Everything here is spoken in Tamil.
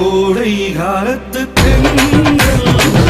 கோடை காலத்து பெண்கள்